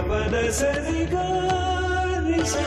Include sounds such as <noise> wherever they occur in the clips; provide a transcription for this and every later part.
పద సరిగా నిశా.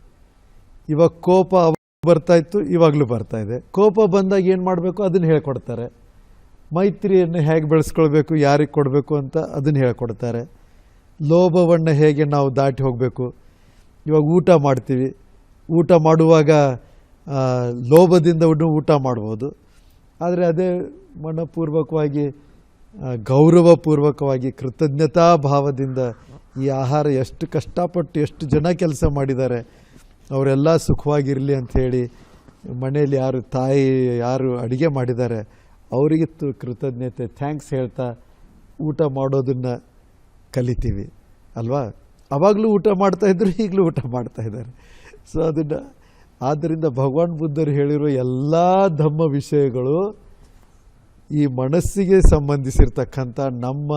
ಇವಾಗ ಕೋಪ ಬರ್ತಾ ಇತ್ತು, ಇವಾಗಲೂ ಬರ್ತಾ ಇದೆ. ಕೋಪ ಬಂದಾಗ ಏನು ಮಾಡಬೇಕು? ಅದನ್ನು ಹೇಳ್ಕೊಡ್ತಾರೆ. ಮೈತ್ರಿಯನ್ನು ಹೇಗೆ ಬೆಳೆಸ್ಕೊಳ್ಬೇಕು, ಯಾರಿಗೆ ಕೊಡಬೇಕು ಅಂತ ಅದನ್ನು ಹೇಳ್ಕೊಡ್ತಾರೆ. ಲೋಭವನ್ನು ಹೇಗೆ ನಾವು ದಾಟಿ ಹೋಗಬೇಕು? ಇವಾಗ ಊಟ ಮಾಡ್ತೀವಿ. ಊಟ ಮಾಡುವಾಗ ಲೋಭದಿಂದ ಊಟ ಮಾಡ್ಬೋದು. ಆದರೆ ಅದೇ ಮನಪೂರ್ವಕವಾಗಿ ಗೌರವಪೂರ್ವಕವಾಗಿ, ಕೃತಜ್ಞತಾ ಭಾವದಿಂದ ಈ ಆಹಾರ ಎಷ್ಟು ಕಷ್ಟಪಟ್ಟು ಎಷ್ಟು ಜನ ಕೆಲಸ ಮಾಡಿದ್ದಾರೆ. ಅವರೆಲ್ಲ ಸುಖವಾಗಿರಲಿ ಅಂಥೇಳಿ ಮನೆಯಲ್ಲಿ ಯಾರು ತಾಯಿ ಯಾರು ಅಡುಗೆ ಮಾಡಿದ್ದಾರೆ, ಅವರಿಗೆ ತು- ಕೃತಜ್ಞತೆ ಥ್ಯಾಂಕ್ಸ್ ಹೇಳ್ತಾ ಊಟ ಮಾಡೋದನ್ನು ಕಲಿತೀವಿ, ಅಲ್ವಾ? ಅವಾಗಲೂ ಊಟ ಮಾಡ್ತಾ ಇದ್ರು, ಈಗಲೂ ಊಟ ಮಾಡ್ತಾ ಇದ್ದಾರೆ. ಸೊ ಅದನ್ನು ಆದ್ದರಿಂದ ಭಗವಾನ್ ಬುದ್ಧರು ಹೇಳಿರೋ ಎಲ್ಲ ಧಮ್ಮ ವಿಷಯಗಳು ಈ ಮನಸ್ಸಿಗೆ ಸಂಬಂಧಿಸಿರ್ತಕ್ಕಂಥ, ನಮ್ಮ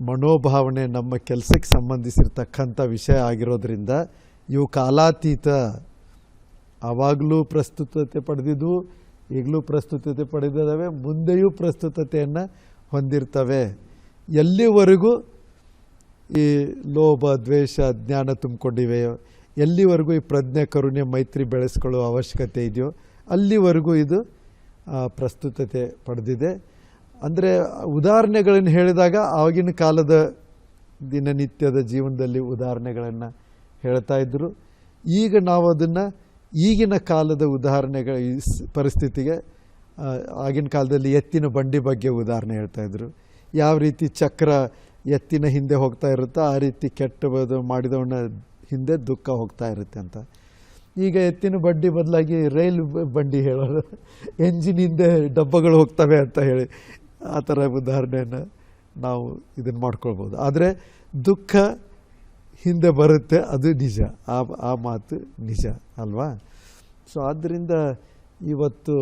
ಮನೋಭಾವನೆ, ನಮ್ಮ ಕೆಲಸಕ್ಕೆ ಸಂಬಂಧಿಸಿರ್ತಕ್ಕಂಥ ವಿಷಯ ಆಗಿರೋದ್ರಿಂದ ಇವು ಕಾಲಾತೀತ. ಆವಾಗಲೂ ಪ್ರಸ್ತುತತೆ ಪಡೆದಿದ್ದು, ಈಗಲೂ ಪ್ರಸ್ತುತತೆ ಪಡೆದಿದ್ದಾವೆ, ಮುಂದೆಯೂ ಪ್ರಸ್ತುತತೆಯನ್ನು ಹೊಂದಿರ್ತವೆ. ಎಲ್ಲಿವರೆಗೂ ಈ ಲೋಭ, ದ್ವೇಷ, ಜ್ಞಾನ ತುಂಬಿಕೊಂಡಿವೆಯೋ ಎಲ್ಲಿವರೆಗೂ ಈ ಪ್ರಜ್ಞೆ, ಕರುಣೆ, ಮೈತ್ರಿ ಬೆಳೆಸ್ಕೊಳ್ಳೋ ಅವಶ್ಯಕತೆ ಇದೆಯೋ, ಅಲ್ಲಿವರೆಗೂ ಇದು ಪ್ರಸ್ತುತತೆ ಪಡೆದಿದೆ. ಅಂದರೆ ಉದಾಹರಣೆಗಳನ್ನು ಹೇಳಿದಾಗ, ಆಗಿನ ಕಾಲದ ದಿನನಿತ್ಯದ ಜೀವನದಲ್ಲಿ ಉದಾಹರಣೆಗಳನ್ನು ಹೇಳ್ತಾ ಇದ್ದರು ಈಗ ನಾವು ಅದನ್ನು ಈಗಿನ ಕಾಲದ ಉದಾಹರಣೆಗಳ ಪರಿಸ್ಥಿತಿಗೆ ಆಗಿನ ಕಾಲದಲ್ಲಿ ಎತ್ತಿನ ಬಂಡಿ ಬಗ್ಗೆ ಉದಾಹರಣೆ ಹೇಳ್ತಾ ಇದ್ರು. ಯಾವ ರೀತಿ ಚಕ್ರ ಎತ್ತಿನ ಹಿಂದೆ ಹೋಗ್ತಾ ಇರುತ್ತೋ ಆ ರೀತಿ ಕೆಟ್ಟ ಮಾಡಿದವನ ಹಿಂದೆ ದುಃಖ ಹೋಗ್ತಾ ಇರುತ್ತೆ ಅಂತ. ಈಗ ಎತ್ತಿನ ಬಂಡಿ ಬದಲಾಗಿ ರೈಲ್ ಬಂಡಿ ಹೇಳೋದು. ಎಂಜಿನ್ ಹಿಂದೆ ಡಬ್ಬಗಳು ಹೋಗ್ತವೆ ಅಂತ ಹೇಳಿ ಆ ಥರ ಉದಾಹರಣೆಯನ್ನು ನಾವು ಇದನ್ನು ಮಾಡ್ಕೊಳ್ಬೋದು. ಆದರೆ ದುಃಖ ಹಿಂದೆ ಬರುತ್ತೆ, ಅದು ನಿಜ. ಆ ಆ ಮಾತು ನಿಜ, ಅಲ್ವಾ? ಸೊ ಆದ್ದರಿಂದ ಇವತ್ತು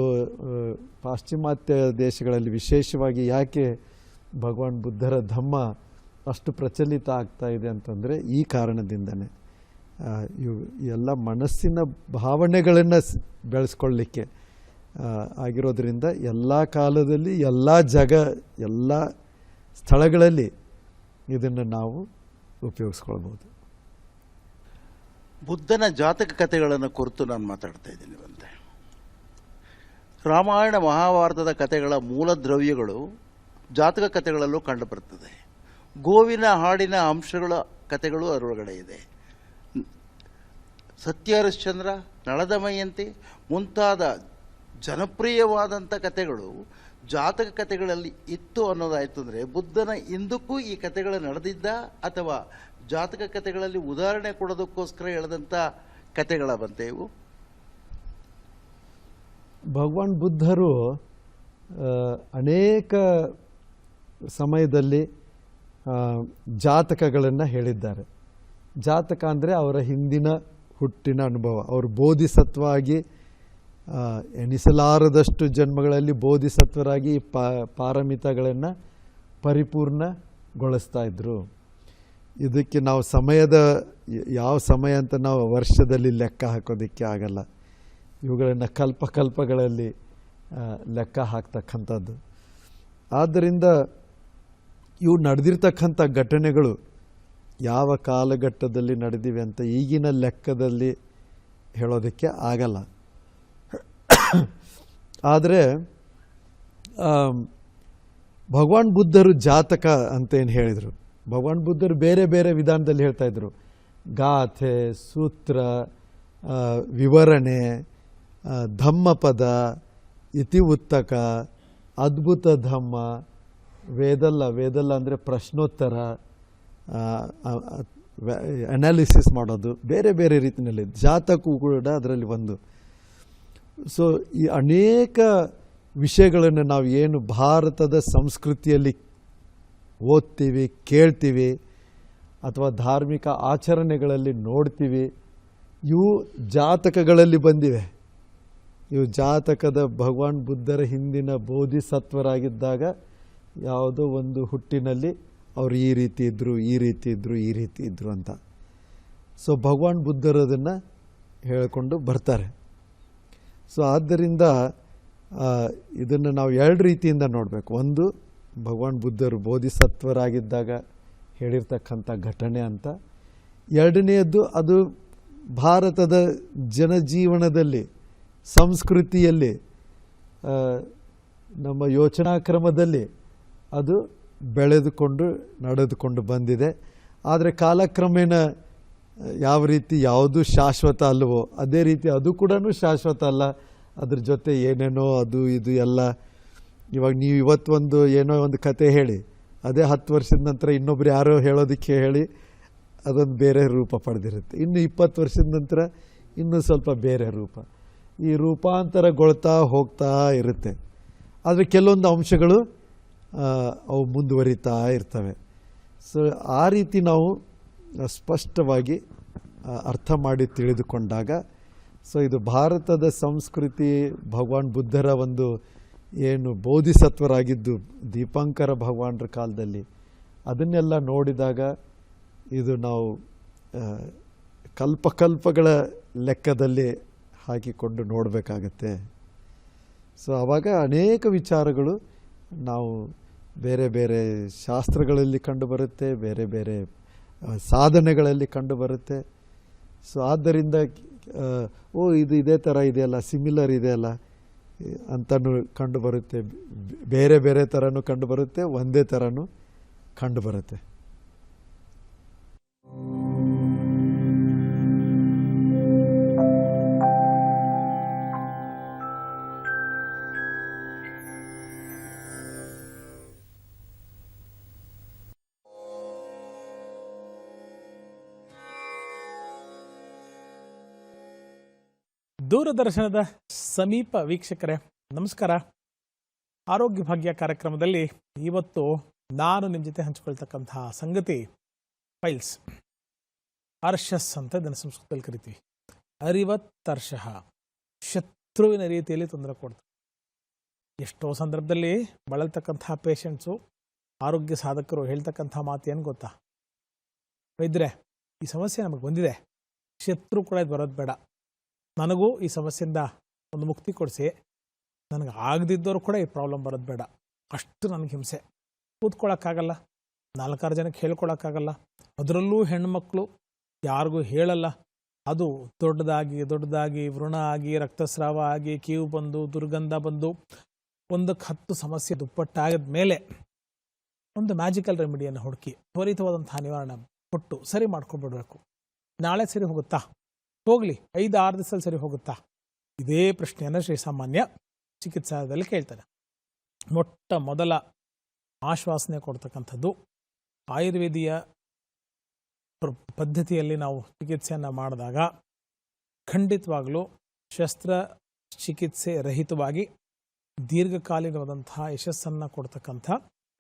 ಪಾಶ್ಚಿಮಾತ್ಯ ದೇಶಗಳಲ್ಲಿ ವಿಶೇಷವಾಗಿ ಯಾಕೆ ಭಗವಾನ್ ಬುದ್ಧರ ಧಮ್ಮ ಅಷ್ಟು ಪ್ರಚಲಿತ ಆಗ್ತಾ ಇದೆ ಅಂತಂದರೆ, ಈ ಕಾರಣದಿಂದನೇ. ಇವು ಎಲ್ಲ ಮನಸ್ಸಿನ ಭಾವನೆಗಳನ್ನು ಬೆಳೆಸ್ಕೊಳ್ಳಿಕ್ಕೆ. ಆಗಿರೋದ್ರಿಂದ ಎಲ್ಲ ಕಾಲದಲ್ಲಿ, ಎಲ್ಲ ಜಗ, ಎಲ್ಲ ಸ್ಥಳಗಳಲ್ಲಿ ಇದನ್ನು ನಾವು ಉಪಯೋಗಿಸ್ಕೊಳ್ಬೋದು ಬುದ್ಧನ ಜಾತಕ ಕಥೆಗಳನ್ನು ಕುರಿತು ನಾನು ಮಾತಾಡ್ತಾ ಇದ್ದೀನಿ ಬಂದೆ ರಾಮಾಯಣ ಮಹಾಭಾರತದ ಕಥೆಗಳ ಮೂಲ ದ್ರವ್ಯಗಳು ಜಾತಕ ಕಥೆಗಳಲ್ಲೂ ಕಂಡುಬರುತ್ತದೆ ಗೋವಿನ ಹಾಡಿನ ಅಂಶಗಳ ಕಥೆಗಳು ಅದರೊಳಗಡೆ ಇದೆ. ಸತ್ಯ ಹರಿಶ್ಚಂದ್ರ ನಳದಮಯಂತಿ ಮುಂತಾದ ಜನಪ್ರಿಯವಾದಂಥ ಕಥೆಗಳು ಜಾತಕ ಕಥೆಗಳಲ್ಲಿ ಇತ್ತು ಅನ್ನೋದಾಯ್ತು ಅಂದರೆ ಬುದ್ಧನ ಇಂದಕ್ಕೂ ಈ ಕಥೆಗಳು ನಡೆದಿದ್ದ ಅಥವಾ ಜಾತಕ ಕಥೆಗಳಲ್ಲಿ ಉದಾಹರಣೆ ಕೊಡೋದಕ್ಕೋಸ್ಕರ ಹೇಳಿದಂಥ ಕಥೆಗಳ ಬಂತೆ ಇವು ಭಗವಾನ್ ಬುದ್ಧರು ಅನೇಕ ಸಮಯದಲ್ಲಿ ಜಾತಕಗಳನ್ನು ಹೇಳಿದ್ದಾರೆ. ಜಾತಕ ಅಂದರೆ ಅವರ ಹಿಂದಿನ ಹುಟ್ಟಿನ ಅನುಭವ, ಅವರು ಬೋಧಿಸತ್ವ ಆಗಿ ಎಣಿಸಲಾರದಷ್ಟು ಜನ್ಮಗಳಲ್ಲಿ ಬೋಧಿಸತ್ವರಾಗಿ ಪಾರಮಿತಗಳನ್ನು ಪರಿಪೂರ್ಣಗೊಳಿಸ್ತಾ ಇದ್ದರು ಇದಕ್ಕೆ ನಾವು ಸಮಯದ, ಯಾವ ಸಮಯ ಅಂತ ನಾವು ವರ್ಷದಲ್ಲಿ ಲೆಕ್ಕ ಹಾಕೋದಕ್ಕೆ ಆಗಲ್ಲ. ಇವುಗಳನ್ನು ಕಲ್ಪಕಲ್ಪಗಳಲ್ಲಿ ಲೆಕ್ಕ ಹಾಕ್ತಕ್ಕಂಥದ್ದು. ಆದ್ದರಿಂದ ಇವು ನಡೆದಿರ್ತಕ್ಕಂಥ ಘಟನೆಗಳು ಯಾವ ಕಾಲಘಟ್ಟದಲ್ಲಿ ನಡೆದಿವೆ ಅಂತ ಈಗಿನ ಲೆಕ್ಕದಲ್ಲಿ ಹೇಳೋದಕ್ಕೆ ಆಗಲ್ಲ. <coughs> ಆದರೆ ಭಗವಾನ್ ಬುದ್ಧರು ಜಾತಕ ಅಂತ ಏನು ಹೇಳಿದರು. ಭಗವಾನ್ ಬುದ್ಧರು ಬೇರೆ ಬೇರೆ ವಿಧಾನದಲ್ಲಿ ಹೇಳ್ತಾ ಇದ್ರು. ಗಾಥೆ, ಸೂತ್ರ ವಿವರಣೆ ಧಮ್ಮಪದ, ಇತಿ ಉತ್ತಕ, ಅದ್ಭುತ ಧಮ್ಮ, ವೇದಲ್ಲ ವೇದಲ್ಲ ಅಂದರೆ ಪ್ರಶ್ನೋತ್ತರ ಅನಾಲಿಸಿಸ್ ಮಾಡೋದು, ಬೇರೆ ಬೇರೆ ರೀತಿಯಲ್ಲಿ ಜಾತಕವು ಕೂಡ ಅದರಲ್ಲಿ ಒಂದು. ಸೊ ಈ ಅನೇಕ ವಿಷಯಗಳನ್ನು ನಾವು ಏನು ಭಾರತದ ಸಂಸ್ಕೃತಿಯಲ್ಲಿ ಓದ್ತೀವಿ, ಕೇಳ್ತೀವಿ, ಅಥವಾ ಧಾರ್ಮಿಕ ಆಚರಣೆಗಳಲ್ಲಿ ನೋಡ್ತೀವಿ, ಇವು ಜಾತಕಗಳಲ್ಲಿ ಬಂದಿವೆ. ಇವು ಜಾತಕದ ಭಗವಾನ್ ಬುದ್ಧರ ಹಿಂದಿನ ಬೋಧಿಸತ್ವರಾಗಿದ್ದಾಗ ಯಾವುದೋ ಒಂದು ಹುಟ್ಟಿನಲ್ಲಿ ಅವರು ಈ ರೀತಿ ಇದ್ದರು ಈ ರೀತಿ ಇದ್ದರು ಈ ರೀತಿ ಇದ್ದರು ಅಂತ. ಸೊ ಭಗವಾನ್ ಬುದ್ಧರದನ್ನು ಹೇಳಿಕೊಂಡು ಬರ್ತಾರೆ. ಸೊ ಆದ್ದರಿಂದ ಇದನ್ನು ನಾವು ಎರಡು ರೀತಿಯಿಂದ ನೋಡಬೇಕು. ಒಂದು, ಭಗವಾನ್ ಬುದ್ಧರು ಬೋಧಿಸತ್ವರಾಗಿದ್ದಾಗ ಹೇಳಿರ್ತಕ್ಕಂಥ ಘಟನೆ ಅಂತ. ಎರಡನೆಯದ್ದು, ಅದು ಭಾರತದ ಜನಜೀವನದಲ್ಲಿ, ಸಂಸ್ಕೃತಿಯಲ್ಲಿ ನಮ್ಮ ಯೋಚನಾ ಕ್ರಮದಲ್ಲಿ ಅದು ಬೆಳೆದುಕೊಂಡು, ನಡೆದುಕೊಂಡು ಬಂದಿದೆ. ಆದರೆ ಕಾಲಕ್ರಮೇಣ ಯಾವ ರೀತಿ ಯಾವುದು ಶಾಶ್ವತ ಅಲ್ಲವೋ ಅದೇ ರೀತಿ ಅದು ಕೂಡ ಶಾಶ್ವತ ಅಲ್ಲ. ಅದ್ರ ಜೊತೆ ಏನೇನೋ ಅದು ಇದು ಎಲ್ಲ. ಇವಾಗ ನೀವು ಇವತ್ತೊಂದು ಏನೋ ಒಂದು ಕತೆ ಹೇಳಿ, ಅದೇ ಹತ್ತು ವರ್ಷದ ನಂತರ ಇನ್ನೊಬ್ರು ಯಾರೋ ಹೇಳೋದಕ್ಕೆ ಹೇಳಿ ಅದೊಂದು ಬೇರೆ ರೂಪ ಪಡೆದಿರುತ್ತೆ. ಇನ್ನು ಇಪ್ಪತ್ತು ವರ್ಷದ ನಂತರ ಇನ್ನೂ ಸ್ವಲ್ಪ ಬೇರೆ ರೂಪ. ಈ ರೂಪಾಂತರಗೊಳ್ತಾ ಹೋಗ್ತಾ ಇರುತ್ತೆ. ಆದರೆ ಕೆಲವೊಂದು ಅಂಶಗಳು ಅವು ಮುಂದುವರಿತಾ ಇರ್ತವೆ. ಸೊ ಆ ರೀತಿ ನಾವು ಸ್ಪಷ್ಟವಾಗಿ ಅರ್ಥ ಮಾಡಿ ತಿಳಿದುಕೊಂಡಾಗ, ಸೊ ಇದು ಭಾರತದ ಸಂಸ್ಕೃತಿ, ಭಗವಾನ್ ಬುದ್ಧರ ಒಂದು ಏನು ಬೋಧಿಸತ್ವರಾಗಿದ್ದು ದೀಪಾಂಕರ ಭಗವಾನ್ರ ಕಾಲದಲ್ಲಿ, ಅದನ್ನೆಲ್ಲ ನೋಡಿದಾಗ ಇದು ನಾವು ಕಲ್ಪಕಲ್ಪಗಳ ಲೆಕ್ಕದಲ್ಲಿ ಹಾಕಿಕೊಂಡು ನೋಡಬೇಕಾಗತ್ತೆ. ಸೊ ಆವಾಗ ಅನೇಕ ವಿಚಾರಗಳು ನಾವು ಬೇರೆ ಬೇರೆ ಶಾಸ್ತ್ರಗಳಲ್ಲಿ ಕಂಡುಬರುತ್ತೆ, ಬೇರೆ ಬೇರೆ ಸಾಧನೆಗಳಲ್ಲಿ ಕಂಡುಬರುತ್ತೆ. ಸೊ ಆದ್ದರಿಂದ ಓ, ಇದು ಇದೇ ಥರ ಇದೆಯಲ್ಲ ಸಿಮಿಲರ್ ಇದೆಯಲ್ಲ ಅಂತಲೂ ಕಂಡುಬರುತ್ತೆ. ಬೇರೆ ಬೇರೆ ಥರನೂ ಕಂಡುಬರುತ್ತೆ, ಒಂದೇ ಥರನೂ ಕಂಡುಬರುತ್ತೆ. ದೂರದರ್ಶನದ ಸಮೀಪ ವೀಕ್ಷಕರೇ, ನಮಸ್ಕಾರ. ಆರೋಗ್ಯ ಭಾಗ್ಯ ಕಾರ್ಯಕ್ರಮದಲ್ಲಿ ಇವತ್ತು ನಾನು ನಿಮ್ಮ ಜೊತೆ ಹಂಚಿಕೊಳ್ತಕ್ಕಂತಹ ಸಂಗತಿ ಫೈಲ್ಸ್ ಅರ್ಷಸ್ ಅಂತ ಇದನ್ನು ಸಂಸ್ಕೃತದಲ್ಲಿ ಕರಿತೀವಿ. ಅರಿವತ್ತರ್ಷಃ, ಶತ್ರುವಿನ ರೀತಿಯಲ್ಲಿ ತೊಂದರೆ ಕೊಡ್ತದೆ ಎಷ್ಟೋ ಸಂದರ್ಭದಲ್ಲಿ ಬಳಲ್ತಕ್ಕಂತಹ ಪೇಷಂಟ್ಸು ಆರೋಗ್ಯ ಸಾಧಕರು ಹೇಳ್ತಕ್ಕಂಥ ಮಾತು ಏನು ಗೊತ್ತಾ? ವೈದ್ಯರೇ ಈ ಸಮಸ್ಯೆ ನಮಗೆ ಬಂದಿದೆ. ಶತ್ರು ಕೂಡ ಇದು ಬರೋದು ಬೇಡ. ನನಗೂ ಈ ಸಮಸ್ಯೆಯಿಂದ ಒಂದು ಮುಕ್ತಿ ಕೊಡಿಸಿ. ನನಗೆ ಆಗದಿದ್ದವರು ಕೂಡ ಈ ಪ್ರಾಬ್ಲಮ್ ಬರೋದು ಬೇಡ. ಅಷ್ಟು ನನಗೆ ಹಿಂಸೆ. ಕೂತ್ಕೊಳ್ಳೋಕ್ಕಾಗಲ್ಲ ನಾಲ್ಕಾರು ಜನಕ್ಕೆ ಹೇಳ್ಕೊಳಕ್ಕಾಗಲ್ಲ. ಅದರಲ್ಲೂ ಹೆಣ್ಮಕ್ಳು ಯಾರಿಗೂ ಹೇಳಲ್ಲ. ಅದು ದೊಡ್ಡದಾಗಿ ದೊಡ್ಡದಾಗಿ ವೃಣ ಆಗಿ ರಕ್ತಸ್ರಾವ ಆಗಿ, ಕೀವು ಬಂದು, ದುರ್ಗಂಧ ಬಂದು, ಒಂದಕ್ಕೆ ಹತ್ತು ಸಮಸ್ಯೆ ದುಪ್ಪಟ್ಟಾಗದ ಮೇಲೆ ಒಂದು ಮ್ಯಾಜಿಕಲ್ ರೆಮಿಡಿಯನ್ನು ಹುಡುಕಿ ತ್ವರಿತವಾದಂಥ ನಿವಾರಣೆ ಕೊಟ್ಟು ಸರಿ ಮಾಡ್ಕೊಂಡ್ಬಿಡ್ಬೇಕು ನಾಳೆ ಸರಿ ಹೋಗುತ್ತಾ? ಹೋಗಲಿ ಐದು ಆರು ದಿವಸದಲ್ಲಿ ಸರಿ ಹೋಗುತ್ತಾ? ಇದೇ ಪ್ರಶ್ನೆಯನ್ನು ಶ್ರೀಸಾಮಾನ್ಯ ಚಿಕಿತ್ಸಾಲಯದಲ್ಲಿ ಕೇಳ್ತಾನೆ ಮೊಟ್ಟ ಮೊದಲ ಆಶ್ವಾಸನೆ ಕೊಡ್ತಕ್ಕಂಥದ್ದು ಆಯುರ್ವೇದಿಯ ಪದ್ಧತಿಯಲ್ಲಿ ನಾವು ಚಿಕಿತ್ಸೆಯನ್ನು ಮಾಡಿದಾಗ ಖಂಡಿತವಾಗಲೂ ಶಸ್ತ್ರ ಚಿಕಿತ್ಸೆ ರಹಿತವಾಗಿ ದೀರ್ಘಕಾಲೀನವಾದಂತಹ ಯಶಸ್ಸನ್ನು ಕೊಡ್ತಕ್ಕಂಥ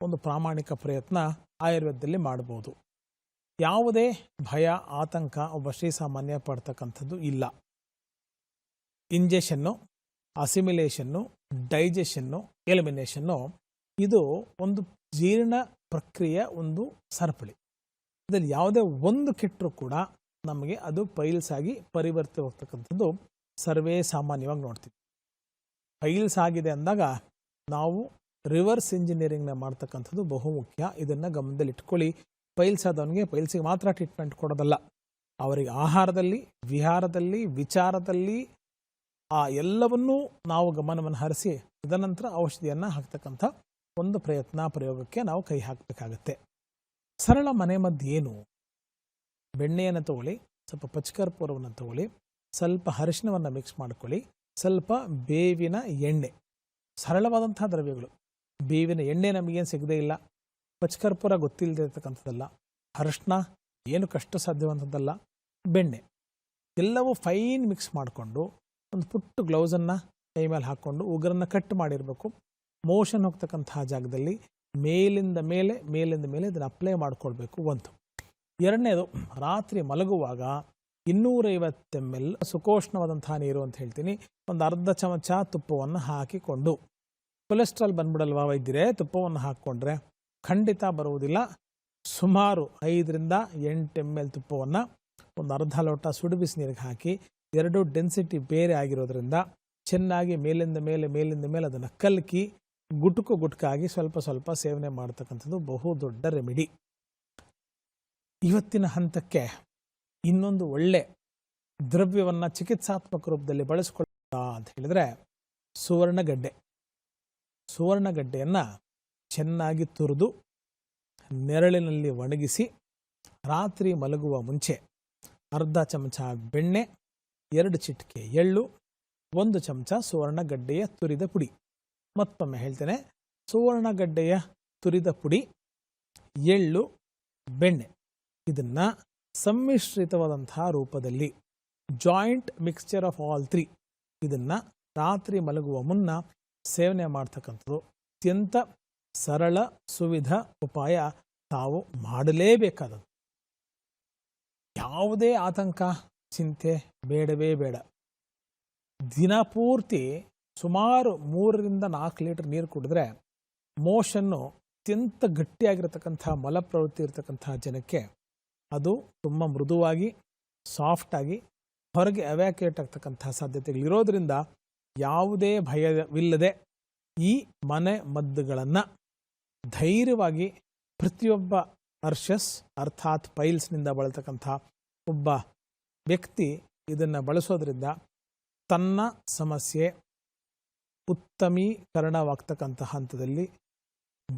ಒಂದು ಪ್ರಾಮಾಣಿಕ ಪ್ರಯತ್ನ ಆಯುರ್ವೇದದಲ್ಲಿ ಮಾಡ್ಬೋದು. ಯಾವುದೇ ಭಯ, ಆತಂಕ ಒಬ್ಬ ಶ್ರೀಸಾಮಾನ್ಯ ಪಡ್ತಕ್ಕಂಥದ್ದು ಇಲ್ಲ. ಇಂಜೆಷನ್ನು ಅಸಿಮಿಲೇಷನ್ನು, ಡೈಜೆಷನ್ನು, ಎಲಿಮಿನೇಷನ್ನು ಇದು ಒಂದು ಜೀರ್ಣ ಪ್ರಕ್ರಿಯೆ, ಒಂದು ಸರಪಳಿ. ಇದರಲ್ಲಿ ಯಾವುದೇ ಒಂದು ಕೆಟ್ಟರೂ ಕೂಡ ನಮಗೆ ಅದು ಪೈಲ್ಸ್ ಆಗಿ ಪರಿವರ್ತಿ ಹೋಗ್ತಕ್ಕಂಥದ್ದು ಸರ್ವೇ ಸಾಮಾನ್ಯವಾಗಿ ನೋಡ್ತೀವಿ. ಪೈಲ್ಸ್ ಆಗಿದೆ ಅಂದಾಗ ನಾವು ರಿವರ್ಸ್ ಇಂಜಿನಿಯರಿಂಗ್ನ ಮಾಡ್ತಕ್ಕಂಥದ್ದು ಬಹುಮುಖ್ಯ. ಇದನ್ನು ಗಮನದಲ್ಲಿ ಇಟ್ಕೊಳ್ಳಿ ಪೈಲ್ಸ್ ಆದವನಿಗೆ ಪೈಲ್ಸಿಗೆ ಮಾತ್ರ ಟ್ರೀಟ್ಮೆಂಟ್ ಕೊಡೋದಲ್ಲ. ಅವರಿಗೆ ಆಹಾರದಲ್ಲಿ, ವಿಹಾರದಲ್ಲಿ, ವಿಚಾರದಲ್ಲಿ ಆ ಎಲ್ಲವನ್ನೂ ನಾವು ಗಮನವನ್ನು ಹರಿಸಿ ತದನಂತರ ಔಷಧಿಯನ್ನು ಹಾಕ್ತಕ್ಕಂಥ ಒಂದು ಪ್ರಯತ್ನ, ಪ್ರಯೋಗಕ್ಕೆ ನಾವು ಕೈ ಹಾಕಬೇಕಾಗತ್ತೆ. ಸರಳ ಮನೆಮದ್ದು ಏನು? ಬೆಣ್ಣೆಯನ್ನು ತಗೊಳ್ಳಿ, ಸ್ವಲ್ಪ ಪಚಕರ್ಪೂರವನ್ನು ತಗೊಳ್ಳಿ, ಸ್ವಲ್ಪ ಅರಿಶಿನವನ್ನು ಮಿಕ್ಸ್ ಮಾಡ್ಕೊಳ್ಳಿ, ಸ್ವಲ್ಪ ಬೇವಿನ ಎಣ್ಣೆ. ಸರಳವಾದಂಥ ದ್ರವ್ಯಗಳು. ಬೇವಿನ ಎಣ್ಣೆ ನಮಗೇನು ಸಿಗದೇ ಇಲ್ಲ. ಪಚ್ಕರ್ಪೂರ ಗೊತ್ತಿಲ್ಲದೆ ಇರತಕ್ಕಂಥದ್ದಲ್ಲ ಅರಿಶಿನ ಏನು ಕಷ್ಟ ಸಾಧ್ಯವಂಥದ್ದಲ್ಲ ಬೆಣ್ಣೆ ಎಲ್ಲವೂ ಫೈನ್ ಮಿಕ್ಸ್ ಮಾಡಿಕೊಂಡು ಒಂದು ಪುಟ್ಟು ಗ್ಲೌಸನ್ನು ಕೈ ಮೇಲೆ ಹಾಕ್ಕೊಂಡು ಉಗುರನ್ನು ಕಟ್ ಮಾಡಿರಬೇಕು. ಮೋಷನ್ ಹೋಗ್ತಕ್ಕಂತಹ ಜಾಗದಲ್ಲಿ ಮೇಲಿಂದ ಮೇಲೆ ಮೇಲಿಂದ ಮೇಲೆ ಇದನ್ನು ಅಪ್ಲೈ ಮಾಡಿಕೊಳ್ಬೇಕು ಒಂದು. ಎರಡನೇದು, ರಾತ್ರಿ ಮಲಗುವಾಗ ಇನ್ನೂರೈವತ್ತು ಎಂ ಎಲ್ ಸುಕೋಷ್ಣವಾದಂತಹ ನೀರು ಅಂತ ಹೇಳ್ತೀನಿ, ಒಂದು ಅರ್ಧ ಚಮಚ ತುಪ್ಪವನ್ನು ಹಾಕಿಕೊಂಡು ಕೊಲೆಸ್ಟ್ರಾಲ್ ಬಂದ್ಬಿಡಲ್ವಾ ವೈದ್ಯರೇ? ತುಪ್ಪವನ್ನು ಹಾಕ್ಕೊಂಡ್ರೆ ಖಂಡಿತ ಬರುವುದಿಲ್ಲ. ಸುಮಾರು ಐದರಿಂದ ಎಂಟು ಎಂ ಎಲ್ ತುಪ್ಪವನ್ನು ಒಂದು ಅರ್ಧ ಲೋಟ ಸುಡು ಬಿಸಿ ನೀರಿಗೆ ಹಾಕಿ, ಎರಡು ಡೆನ್ಸಿಟಿ ಬೇರೆ ಆಗಿರೋದ್ರಿಂದ ಚೆನ್ನಾಗಿ ಮೇಲಿಂದ ಮೇಲೆ ಮೇಲಿಂದ ಮೇಲೆ ಅದನ್ನು ಕಲ್ಕಿ, ಗುಟುಕು ಗುಟ್ಕಾಗಿ ಸ್ವಲ್ಪ ಸ್ವಲ್ಪ ಸೇವನೆ ಮಾಡ್ತಕ್ಕಂಥದ್ದು ಬಹು ದೊಡ್ಡ ರೆಮಿಡಿ. ಇವತ್ತಿನ ಹಂತಕ್ಕೆ ಇನ್ನೊಂದು ಒಳ್ಳೆ ದ್ರವ್ಯವನ್ನು ಚಿಕಿತ್ಸಾತ್ಮಕ ರೂಪದಲ್ಲಿ ಬಳಸ್ಕೊಳ್ಳ ಅಂತ ಹೇಳಿದ್ರೆ ಸುವರ್ಣಗಡ್ಡೆ. ಸುವರ್ಣಗಡ್ಡೆಯನ್ನು ಚೆನ್ನಾಗಿ ತುರಿದು ನೆರಳಿನಲ್ಲಿ ಒಣಗಿಸಿ ರಾತ್ರಿ ಮಲಗುವ ಮುಂಚೆ ಅರ್ಧ ಚಮಚ ಬೆಣ್ಣೆ, ಎರಡು ಚಿಟಿಕೆ ಎಳ್ಳು, ಒಂದು ಚಮಚ ಸುವರ್ಣಗಡ್ಡೆಯ ತುರಿದ ಪುಡಿ. ಮತ್ತೊಮ್ಮೆ ಹೇಳ್ತೇನೆ, ಸುವರ್ಣಗಡ್ಡೆಯ ತುರಿದ ಪುಡಿ, ಎಳ್ಳು, ಬೆಣ್ಣೆ. ಇದನ್ನು ಸಮ್ಮಿಶ್ರಿತವಾದಂತಹ ರೂಪದಲ್ಲಿ joint mixture of all three ಇದನ್ನು ರಾತ್ರಿ ಮಲಗುವ ಮುನ್ನ ಸೇವನೆ ಮಾಡ್ತಕ್ಕಂಥದ್ದು ಅತ್ಯಂತ ಸರಳ ಸುವಿಧ ಉಪಾಯ ತಾವು ಮಾಡಲೇಬೇಕಾದದ್ದು. ಯಾವುದೇ ಆತಂಕ, ಚಿಂತೆ ಬೇಡವೇ ಬೇಡ. ದಿನಪೂರ್ತಿ ಸುಮಾರು ಮೂರರಿಂದ ನಾಲ್ಕು ಲೀಟರ್ ನೀರು ಕುಡಿದ್ರೆ ಮೋಷನ್ನು ಅತ್ಯಂತ ಗಟ್ಟಿಯಾಗಿರತಕ್ಕಂಥ ಮಲಪ್ರವೃತ್ತಿ ಇರತಕ್ಕಂಥ ಜನಕ್ಕೆ ಅದು ತುಂಬ ಮೃದುವಾಗಿ ಸಾಫ್ಟಾಗಿ ಹೊರಗೆ ಅವ್ಯಾಕ್ಯುಯೇಟ್ ಆಗ್ತಕ್ಕಂಥ ಸಾಧ್ಯತೆಗಳಿರೋದ್ರಿಂದ ಯಾವುದೇ ಭಯವಿಲ್ಲದೆ ಈ ಮನೆ ಮದ್ದುಗಳನ್ನು ಧೈರ್ಯವಾಗಿ ಪ್ರತಿಯೊಬ್ಬ ಅರ್ಷಸ್ ಅರ್ಥಾತ್ ಪೈಲ್ಸ್ನಿಂದ ಬಳತಕ್ಕಂಥ ಒಬ್ಬ ವ್ಯಕ್ತಿ ಇದನ್ನು ಬಳಸೋದ್ರಿಂದ ತನ್ನ ಸಮಸ್ಯೆ ಉತ್ತಮೀಕರಣವಾಗ್ತಕ್ಕಂಥ ಹಂತದಲ್ಲಿ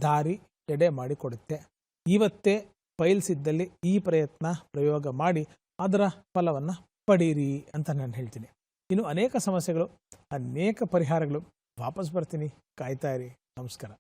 ದಾರಿ ಎಡೆ ಮಾಡಿಕೊಡುತ್ತೆ. ಇವತ್ತೇ ಪೈಲ್ಸ್ ಇದ್ದಲ್ಲಿ ಈ ಪ್ರಯತ್ನ ಪ್ರಯೋಗ ಮಾಡಿ ಅದರ ಫಲವನ್ನು ಪಡೀರಿ ಅಂತ ನಾನು ಹೇಳ್ತೀನಿ. ಇನ್ನು ಅನೇಕ ಸಮಸ್ಯೆಗಳು, ಅನೇಕ ಪರಿಹಾರಗಳು ವಾಪಸ್ ಬರ್ತೀನಿ. ಕಾಯ್ತಾ ಇರಿ. ನಮಸ್ಕಾರ.